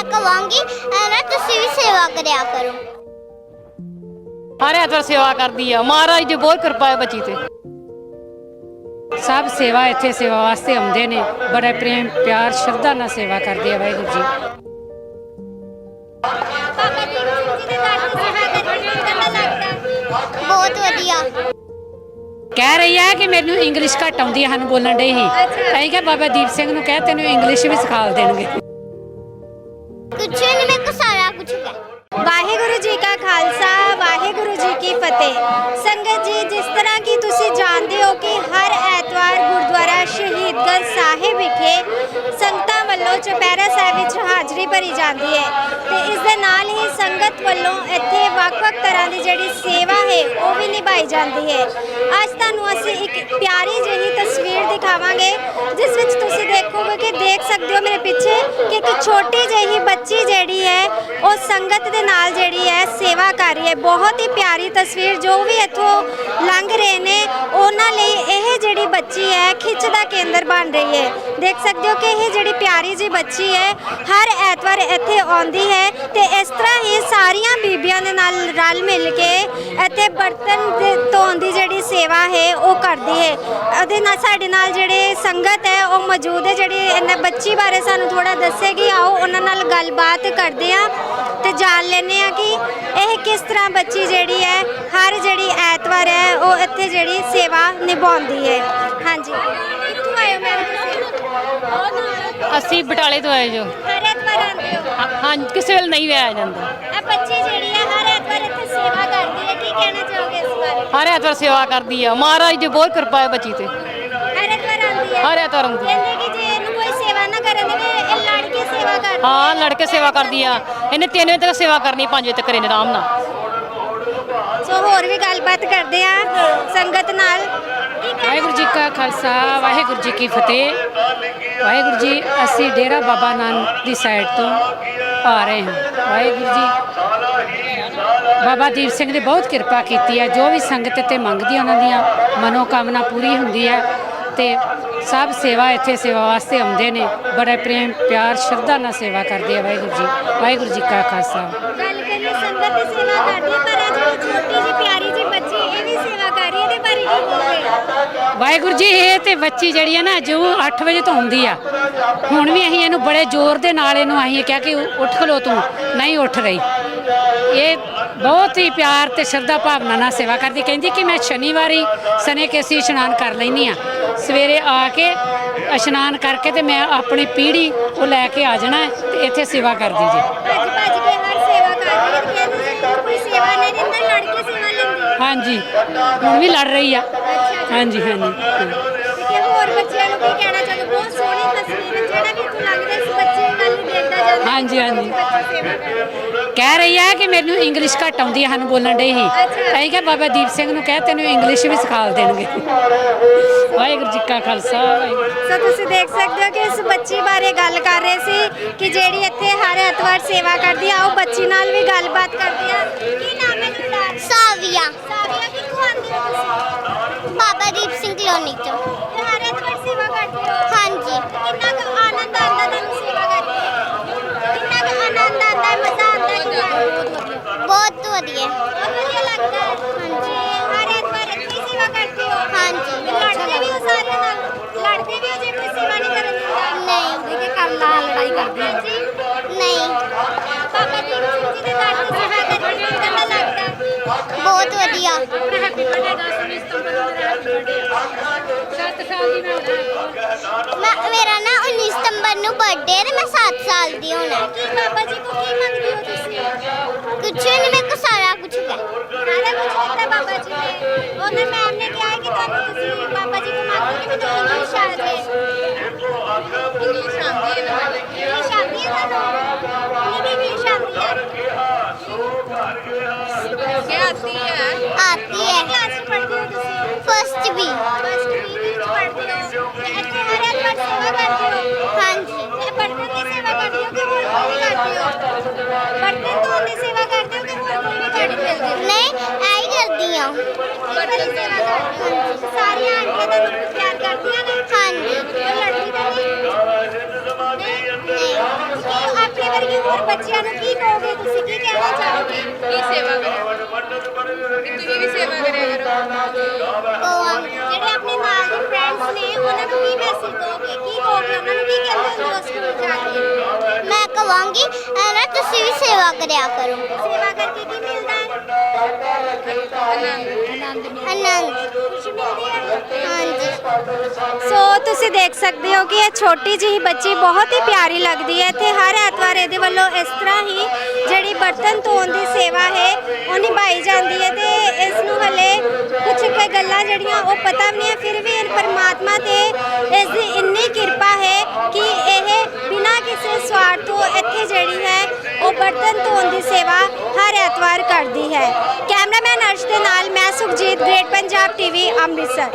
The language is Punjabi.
ਮੈਂ ਕਵਾਂਗੀ ਐ ਨਾ ਤੁਸੀਂ ਵੀ ਸੇਵਾ ਕਰਿਆ ਕਰੋ। ਹਰ ਐਤਵਾਰ ਸੇਵਾ ਕਰਦੀ ਆ। ਮਹਾਰਾਜ ਦੀ ਬਹੁਤ ਕਿਰਪਾ ਹੈ ਬੱਚੀ ਤੇ। ਸਭ ਸੇਵਾ ਇੱਥੇ ਸੇਵਾ ਵਾਸਤੇ ਆਉਂਦੇ ਨੇ। ਬੜਾ ਪ੍ਰੇਮ ਪਿਆਰ ਸ਼ਰਧਾ ਨਾਲ ਸੇਵਾ ਕਰਦੇ ਆ ਵਾਹਿਗੁਰੂ ਜੀ। ਬਹੁਤ ਵਧੀਆ। ਕਹਿ ਰਹੀ ਹੈ ਕਿ ਮੈਨੂੰ ਇੰਗਲਿਸ਼ ਘੱਟ ਆਉਂਦੀ ਹੈ ਸਾਨੂੰ ਬੋਲਣ ਦੇ ਹੀ ਅਸੀਂ ਕਿਹਾ ਬਾਬਾ ਦੀਪ ਸਿੰਘ ਨੂੰ ਕਹਿ ਤੈਨੂੰ ਇੰਗਲਿਸ਼ ਵੀ ਸਿਖਾ ਦੇਣਗੇ। ਵਾਹਿਗੁਰੂ ਜੀ ਕਾ ਖਾਲਸਾ, ਵਾਹਿਗੁਰੂ ਜੀ ਕੀ ਫਤਿਹ। ਸੰਗਤ ਜੀ, ਜਿਸ ਤਰ੍ਹਾਂ ਕਿ ਤੁਸੀਂ ਜਾਣਦੇ ਹੋ ਕਿ ਹਰ ਐਤਵਾਰ ਗੁਰਦੁਆਰਾ ਸ਼ਹੀਦਗੰਜ ਸਾਹਿਬ ਵਿਖੇ ਸੰਗਤਾਂ ਵੱਲੋਂ ਚੁਪਹਿਰਾ ਸਾਹਿਬ ਵਿੱਚ ਹਾਜ਼ਰੀ ਭਰੀ ਜਾਂਦੀ ਹੈ ਤੇ ਇਸ ਦੇ ਨਾਲ ਹੀ ਸੰਗਤ ਵੱਲੋਂ ਇੱਥੇ ਵੱਖ-ਵੱਖ ਤਰ੍ਹਾਂ ਦੀ ਜਿਹੜੀ ਸੇਵਾ ਹੈ, ਉਹ ਵੀ ਨਿਭਾਈ ਜਾਂਦੀ ਹੈ। ਅੱਜ ਤੁਹਾਨੂੰ ਅਸੀਂ ਇੱਕ ਪਿਆਰੀ ਜਿਹੀ ਤਸਵੀਰ ਦਿਖਾਵਾਂਗੇ ਸਕਦੇ ਹੋ ਮੇਰੇ ਪਿੱਛੇ ਕਿ ਇੱਕ ਛੋਟੀ ਜਿਹੀ ਬੱਚੀ ਜਿਹੜੀ ਹੈ, ਉਹ ਸੰਗਤ ਦੇ ਨਾਲ ਜਿਹੜੀ ਹੈ, ਸੇਵਾ ਕਰ ਰਹੀ ਹੈ। ਬਹੁਤ ਹੀ ਪਿਆਰੀ ਤਸਵੀਰ ਜੋ ਵੀ ਇੱਥੋਂ ਲੰਘ ਰਹੇ ਨੇ, ਉਹਨਾਂ ਲਈ ਇਹ ਜਿਹੜੀ ਬੱਚੀ ਹੈ, ਖਿੱਚ ਦਾ ਕੇਂਦਰ ਬਣ ਰਹੀ ਹੈ। ਦੇਖ ਸਕਦੇ ਹੋ ਕਿ ਇਹ ਜਿਹੜੀ ਪਿਆਰੀ ਜੀ ਬੱਚੀ ਹੈ, ਹਰ ਐਤਵਾਰ ਇੱਥੇ ਆਉਂਦੀ ਹੈ ਤੇ ਇਸ ਤਰ੍ਹਾਂ ਹੀ ਸਾਰੀਆਂ ਬੀਬੀਆਂ ਦੇ ਨਾਲ ਰਲ ਮਿਲ ਕੇ ਇੱਥੇ ਬਰਤਨ ਧੋਣ ਦੀ ਜਿਹੜੀ ਸੇਵਾ ਹੈ ਉਹ ਕਰਦੀ ਹੈ। ਉਹਦੇ ਨਾਲ ਸਾਡੇ ਨਾਲ ਜਿਹੜੇ ਸੰਗਤ ਹੈ ਉਹ ਮੌਜੂਦ ਹੈ। ਜਿਹੜੀ ਇਹਨਾਂ ਬੱਚੀ ਬਾਰੇ ਸਾਨੂੰ ਥੋੜਾ ਦੱਸੇਗੀ ਆਓ ਉਹਨਾਂ ਨਾਲ ਗੱਲਬਾਤ ਕਰਦੇ ਆ ਤੇ ਜਾਣ ਲੈਂਦੇ ਆ ਕਿ ਇਹ ਕਿਸ ਤਰ੍ਹਾਂ ਬੱਚੀ ਜਿਹੜੀ ਹੈ ਹਰ ਜਿਹੜੀ ਐਤਵਾਰ ਹੈ ਉਹ ਇੱਥੇ ਜਿਹੜੀ ਸੇਵਾ ਨਿਭਾਉਂਦੀ ਹੈ। ਹਾਂਜੀ। ਕਿੱਥੋਂ ਆਏ ਹੋ ਮੈਮ ਅਸੀਂ ਬਟਾਲੇ ਤੋਂ ਆਏ ਜੋ। ਹਰ ਐਤਵਾਰ ਆਉਂਦੇ ਹੋ? ਕਿਸੇ ਵੇਲੇ ਨਹੀਂ ਆਇਆ ਜਾਂਦਾ। ਇਹ ਬੱਚੀ ਜਿਹੜੀ ਹੈ ਐਤਵਾਰ ਇੱਥੇ ਸੇਵਾ ਕਰਦੀ ਹੈ ਕੀ ਕਹਿਣਾ ਚਾਹੋਗੇ ਇਸ ਬਾਰੇ? ਹਰ ਐਤਵਾਰ ਸੇਵਾ ਕਰਦੀ ਆ। ਮਹਾਰਾਜ ਦੀ ਬਹੁਤ ਕਿਰਪਾ ਹੈ ਬੱਚੀ ਤੇ। ਹਰ ਐਤਵਾਰ ਆਉਂਦੀ ਹੈ? ਹਰ ਐਤਵਾਰ ਆਉਂਦੀ ਆ। ਕਹਿੰਦੇ ਕਿ ਜੇ ਇਹਨੂੰ ਕੋਈ ਸੇਵਾ ਨਾ ਕਰਨ ਦੇਵੇ ਇਹ ਲੜ ਕੇ ਸੇਵਾ ਕਰਦੀ ਹਾਂ। ਲੜ ਕੇ ਸੇਵਾ ਕਰਦੀ ਆ। ਇਹਨੇ 3 ਵਜੇ ਤੱਕ ਸੇਵਾ ਕਰਨੀ 5 ਵਜੇ ਤੱਕ ਇਹਨੇ ਆਰਾਮ ਨਾਲ। ਸੋ ਹੋਰ ਵੀ ਗੱਲਬਾਤ ਕਰਦੇ ਆ ਸੰਗਤ ਨਾਲ। ਕੀ ਕਹਿਣਾ ਵਾਹਿਗੁਰੂ ਜੀ ਕਾ ਖਾਲਸਾ ਵਾਹਿਗੁਰੂ ਜੀ ਕੀ ਫਤਿਹ। ਵਾਹਿਗੁਰੂ ਜੀ ਅਸੀਂ ਡੇਰਾ ਬਾਬਾ ਨਾਨਕ ਦੀ ਸਾਈਡ ਤੋਂ ਆ ਰਹੇ ਹਾਂ। ਵਾਹਿਗੁਰੂ ਜੀ। ਬਾਬਾ ਦੀਪ ਸਿੰਘ ਨੇ ਬਹੁਤ ਕਿਰਪਾ ਕੀਤੀ ਹੈ। ਜੋ ਵੀ ਸੰਗਤ ਤੇ ਮੰਗਦੀ ਉਹਨਾਂ ਦੀਆਂ ਮਨੋਕਾਮਨਾ ਪੂਰੀ ਹੁੰਦੀ ਹੈ ਤੇ ਸਭ ਸੇਵਾ ਇੱਥੇ ਸੇਵਾ ਵਾਸਤੇ ਆਉਂਦੇ ਨੇ। ਬੜੇ ਪ੍ਰੇਮ, ਪਿਆਰ, ਸ਼ਰਧਾ ਨਾਲ ਸੇਵਾ ਕਰਦੇ ਆ ਵਾਹਿਗੁਰੂ ਜੀ। ਵਾਹਿਗੁਰੂ ਜੀ ਕਾ ਖਾਲਸਾ। ਗੱਲ ਕਰੀਏ ਸੰਗਤ ਦੀ ਸੇਵਾ ਕਰਦੀ ਪਰ ਅੱਜ ਇਹ ਛੋਟੀ ਜਿਹੀ ਪਿਆਰੀ ਜਿਹੀ ਬੱਚੀ ਇਹ ਵੀ ਸੇਵਾ ਕਰ ਰਹੀ ਹੈ ਇਹਦੇ ਬਾਰੇ ਕੀ ਕਹੋਗੇ ਵਾਹਿਗੁਰੂ ਜੀ, ਇਹ ਤੇ ਬੱਚੀ ਜਿਹੜੀ ਹੈ ਨਾ, ਜੋ 8 ਵਜੇ ਤੋਂ ਆਉਂਦੀ ਆ। ਹੁਣ ਵੀ ਅਸੀਂ ਇਹਨੂੰ ਬੜੇ ਜ਼ੋਰ ਦੇ ਨਾਲ ਇਹਨੂੰ ਅਸੀਂ ਕਿਹਾ ਕਿ ਉੱਠ ਖਲੋ ਤੂੰ, ਨਹੀਂ ਉੱਠ ਰਹੀ। ਇਹ ਬਹੁਤ ਹੀ ਪਿਆਰ ਤੇ ਸ਼ਰਧਾ ਭਾਵਨਾ ਨਾਲ ਸੇਵਾ ਕਰਦੀ। ਕਹਿੰਦੀ ਕਿ ਮੈਂ ਸ਼ਨੀਵਾਰੀ ਸਨੇ ਕੇਸੀ ਇਸ਼ਨਾਨ ਕਰ ਲੈਨੀ ਆ। ਸਵੇਰੇ ਆ ਕੇ ਇਸ਼ਨਾਨ ਕਰਕੇ ਤੇ ਮੈਂ ਆਪਣੀ ਪੀੜੀ ਉਹ ਲੈ ਕੇ ਆ ਜਾਣਾ ਹੈ ਤੇ ਇੱਥੇ ਸੇਵਾ ਕਰਦੀ ਜੀ। ਭੱਜ ਭੱਜ ਕੇ ਹਰ ਸੇਵਾ ਕਰ ਰਹੀ ਹੈ ਕੋਈ ਸੇਵਾ ਨਹੀਂ ਹਾਂਜੀ। ਹੁਣ ਵੀ ਲੜ ਰਹੀ ਆ। ਹਾਂਜੀ ਹਾਂਜੀ। ਹਾਂ। ਤੇ ਕਿ ਹੋਰ ਬੱਚਿਆਂ ਨੂੰ ਕੀ ਕਹਿਣਾ ਚਾਹੁੰਦੇ ਬਹੁਤ ਸੋਹਣੀ ਤਸਵੀਰ ਹੈ ਜਿਹੜਾ ਵੀ ਇੱਥੋਂ ਲੰਘਦਾ ਇਸ ਬੱਚੇ ਵੱਲ ਹੀ ਦੇਖਦਾ ਜਾਂਦਾ ਹਾਂਜੀ, ਹਾਂਜੀ। ਕਹਿ ਰਹੀ ਹੈ ਕਿ ਮੈਨੂੰ ਇੰਗਲਿਸ਼ ਘੱਟ ਆਉਂਦੀ ਹੈ ਸਾਨੂੰ ਬੋਲਣ ਦੇ ਹੀ ਅਸੀਂ ਕਿਹਾ ਬਾਬਾ ਦੀਪ ਸਿੰਘ ਨੂੰ ਕਹਿ ਤੈਨੂੰ ਇੰਗਲਿਸ਼ ਵੀ ਸਿਖਾ ਦੇਣਗੇ। ਵਾਹਿਗੁਰੂ ਜੀ ਕਾ ਖਾਲਸਾ ਵਾਹਿਗੁਰੂ ਸੋ ਤੁਸੀਂ ਦੇਖ ਸਕਦੇ ਹੋ ਕਿ ਇਸ ਬੱਚੀ ਬਾਰੇ ਗੱਲ ਕਰ ਰਹੇ ਸੀ ਕਿ ਜਿਹੜੀ ਇੱਥੇ ਹਰ ਐਤਵਾਰ ਸੇਵਾ ਕਰਦੀ ਆ ਉਹ ਬੱਚੀ ਨਾਲ ਵੀ ਗੱਲਬਾਤ ਕਰਦੇ ਆ। ਕੀ ਨਾਮ ਹੈ ਤੁਹਾਡਾ ਸਾਵੀਆ ਸਾਵੀਆ ਕਿੱਥੋਂ ਆਉਂਦੇ ਹੋ ਤੁਸੀਂ ਬਾਬਾ ਦੀਪ ਸਿੰਘ ਕਲੋਨੀ ਤੋਂ ਤੇ ਹਰ ਐਤਵਾਰ ਸੇਵਾ ਕਰਦੇ ਹੋ? ਹਾਂਜੀ। ਕਿੰਨਾ ਕੁ ਆਨੰਦ ਆਉਂਦਾ ਤੁਹਾਨੂੰ ਸੇਵਾ ਕਰਕੇ? ਕਿੰਨਾ ਕੁ ਆਨੰਦ ਆਉਂਦਾ ਹੈ? ਮਜ਼ਾ ਆਉਂਦਾ ਹੈ ਬਹੁਤ ਵਧੀਆ। ਬਹੁਤ ਵਧੀਆ ਲੱਗਦਾ ਹੈ। ਹਾਂਜੀ। ਹਰ ਐਤਵਾਰ ਇੱਥੇ ਹੀ ਸੇਵਾ ਕਰਦੇ ਹੋ? ਹਾਂਜੀ। ਤੇ ਲੜਦੇ ਵੀ ਹੋ ਸਾਰਿਆਂ ਨਾਲ? ਲੜਦੇ ਵੀ ਹੋ ਜੇ ਕੋਈ ਸੇਵਾ ਨਹੀਂ ਕਰਨ ਦਿੰਦਾ ਨਹੀਂ। ਕਿ ਕਰ ਲਾ ਲੜਾਈ ਕਰਦੇ ਹਾਂਜੀ। ਨਹੀਂ। ਬਾਬਾ ਦੀਪ ਸਿੰਘ ਜੀ ਦੇ ਦਰ ਤੇ ਸੇਵਾ ਕਰਕੇ ਕਿੰਨਾ ਲੱਗਦਾ ਹੈ? ਬਹੁਤ ਵਧੀਆ ਹੈਪੀ ਬਰਥਡੇ 10 ਸਤੰਬਰ ਨੂੰ ਮੇਰਾ ਹੈਪੀ ਬਰਥਡੇ 7 ਸਾਲ ਦੀ ਮੈਂ ਮੈਂ ਮੇਰਾ ਨਾ 19 ਸਤੰਬਰ ਨੂੰ ਬਰਥਡੇ ਹੈ ਤੇ ਮੈਂ 7 ਸਾਲ ਦੀ ਹੋਣਾ ਕੀ ਬਾਬਾ ਜੀ ਕੋ ਕੀ ਮੰਗਦੇ ਹੋ ਤੁਸੀਂ ਕੁਛ ਨਹੀਂ ਮੇਰੇ ਕੋ ਸਾਰਾ ਕੁਝ ਹੈ ਸਾਰਾ ਕੁਝ ਦਿੱਤਾ ਬਾਬਾ ਜੀ ਨੇ ਉਹਨੇ ਮੈਮ ਨੇ ਕਿਹਾ ਹੈ ਕਿ ਤੁਹਾਨੂੰ ਤੁਸੀਂ ਬਾਬਾ ਜੀ ਕੋ ਮੰਗੋ ਕਿ ਮੈਨੂੰ ਇੰਗਲਿਸ਼ ਆ ਜਾਏ ਇੰਗਲਿਸ਼ ਆਉਂਦੀ ਹੈ ਇੰਗਲਿਸ਼ ਆਉਂਦੀ ਹੈ ਤੁਹਾਨੂੰ ਕਿਹਦੀ ਇੰਗਲਿਸ਼ ਆਉਂਦੀ ਹੈ आती ਕਿਹੜੀ है ਕਲਾਸ ਚ ਬੱਚਿਆਂ ਨੂੰ ਕੀ ਕਹੋਗੇ ਤੁਸੀਂ ਕੀ ਕਹਿਣਾ ਚਾਹੋਗੇ ਕੀ ਸੇਵਾ ਕਰੋ ਤੁਸੀਂ ਵੀ ਸੇਵਾ ਕਰਿਆ ਕਰੋ ਜਿਹੜੇ ਆਪਣੇ ਨਾਲ ਦੇ ਫਰੈਂਡਸ ਨੇ ਉਹਨਾਂ ਨੂੰ ਕੀ ਮੈਸੇਜ ਦੋਗੇ ਕੀ ਕਹੋਗੇ ਉਹਨਾਂ ਨੂੰ ਕੀ ਕਹਿੰਦੇ ਹੁੰਦੇ ਹੋ ਸਕੂਲ ਜਾ ਕੇ ਮੈਂ ਕਵਾਂਗੀ ਐ ਨਾ ਤੁਸੀਂ ਵੀ ਸੇਵਾ ਕਰਿਆ ਕਰੋ ਸੇਵਾ ਕਰਕੇ ਕੀ ਸੋ ਤੁਸੀਂ ਦੇਖ ਸਕਦੇ ਹੋ ਕਿ ਇਹ ਛੋਟੀ ਜਿਹੀ ਬੱਚੀ ਬਹੁਤ ਹੀ ਪਿਆਰੀ ਲੱਗਦੀ ਹੈ। ਤੇ ਹਰ ਐਤਵਾਰ ਇਹਦੇ ਵੱਲੋਂ ਇਸ ਤਰ੍ਹਾਂ ਹੀ ਜਿਹੜੀ ਬਰਤਨ ਧੋਣ ਦੀ ਸੇਵਾ ਹੈ, ਉਹ ਨਿਭਾਈ ਜਾਂਦੀ ਹੈ ਤੇ ਇਸ ਨੂੰ ਹਲੇ ਕੁਝ ਕੁ ਗੱਲਾਂ ਜਿਹੜੀਆਂ ਉਹ ਪਤਾ ਵੀ ਨਹੀਂ ਹੈ, ਫਿਰ ਵੀ ਇਹ ਪਰਮਾਤਮਾ ਤੇ ਇਸ ਦੀ ਇੰਨੀ ਕਿਰਪਾ ਹੈ ਕਿ ਇਹ ਬਿਨਾਂ ਕਿਸੇ ਸਵਾਰਥ ਤੋਂ ਇੱਥੇ ਜਿਹੜੀ ਹੈ, ਉਹ ਬਰਤਨ ਹਰ ਕਰਦੀ ਹੈ। ਕੈਮਰਾਮੈਨ ਅਰਸ਼ ਦੇ ਨਾਲ ਮੈਂ ਸੁਖਜੀਤ ਗ੍ਰੇਟ ਪੰਜਾਬ ਟੀਵੀ ਅੰਮ੍ਰਿਤਸਰ।